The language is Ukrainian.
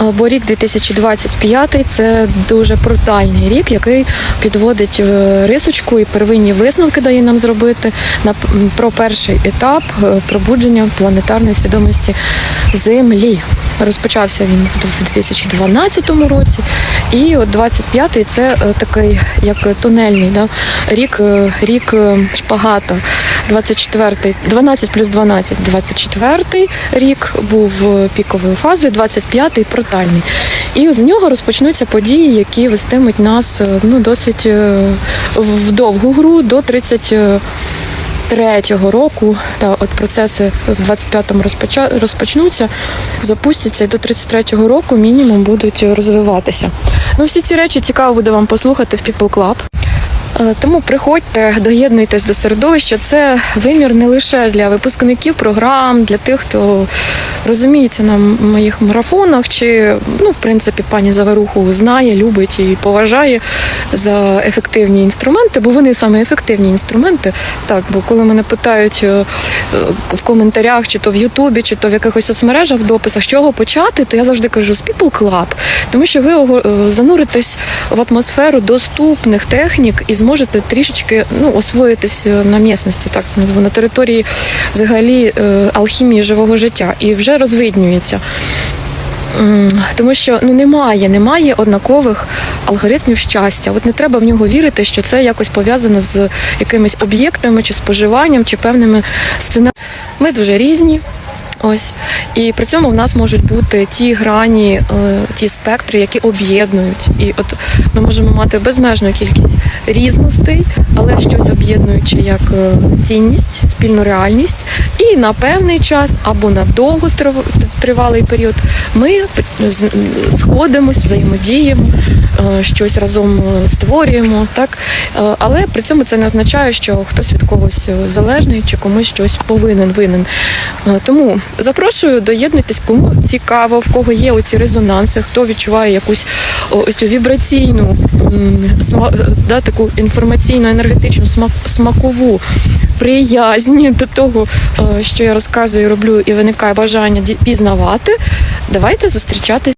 Бо рік 2025 це дуже брутальний рік, який підводить е, рисочку і первинні висновки дає нам зробити на про перший етап е, пробудження планетарної свідомості Землі. Розпочався він в 2012 році, і от 25-й це е, такий як тунельний да? рік, е, рік е, шпагата. 24-й, 12 плюс 12, 24-й рік був е, піковою фазою, 25-й протальний. І з нього розпочнуться події, які вестимуть нас е, ну, досить е, в довгу гру до 30 23-го року, та от процеси в 25-му розпоча- розпочнуться, запустяться і до 33-го року мінімум будуть розвиватися. Ну, всі ці речі цікаво буде вам послухати в People Club. Е, Тому приходьте, доєднуйтесь до середовища. Це вимір не лише для випускників програм, для тих, хто розуміється на моїх марафонах, чи ну, в принципі, пані Заваруху знає, любить і поважає за ефективні інструменти, бо вони саме ефективні інструменти. Так, бо коли мене питають е, в коментарях, чи то в Ютубі, чи то в якихось соцмережах в дописах, з чого почати, то я завжди кажу з People Club, тому що ви е, зануритесь в атмосферу доступних технік і зможете трішечки ну, освоїтись е, на місцевості, так це назву, на території взагалі алхімії живого життя і вже розвиднюється. Тому що ну немає, немає однакових алгоритмів щастя. От не треба в нього вірити, що це якось пов'язано з якимись об'єктами чи споживанням, чи певними сценаріями. Ми дуже різні. Ось і при цьому в нас можуть бути ті грані, е, ті спектри, які об'єднують. І от ми можемо мати безмежну кількість різностей, але щось об'єднуюче як е, цінність, спільну реальність. І на певний час або на довготривалий період ми з- сходимось, взаємодіємо, е, щось разом е, створюємо. Так? Е, Але при цьому це не означає, що хтось від когось е, залежний чи комусь щось повинен винен. Е, Тому запрошую, доєднуйтесь, кому цікаво, в кого є оці резонанси, хто відчуває якусь ось цю вібраційну, е, да, таку інформаційну, енергетичну, смак- смакову приязнь до того, е, що я розказую, роблю, і виникає бажання пізнавати. Давайте зустрічатись.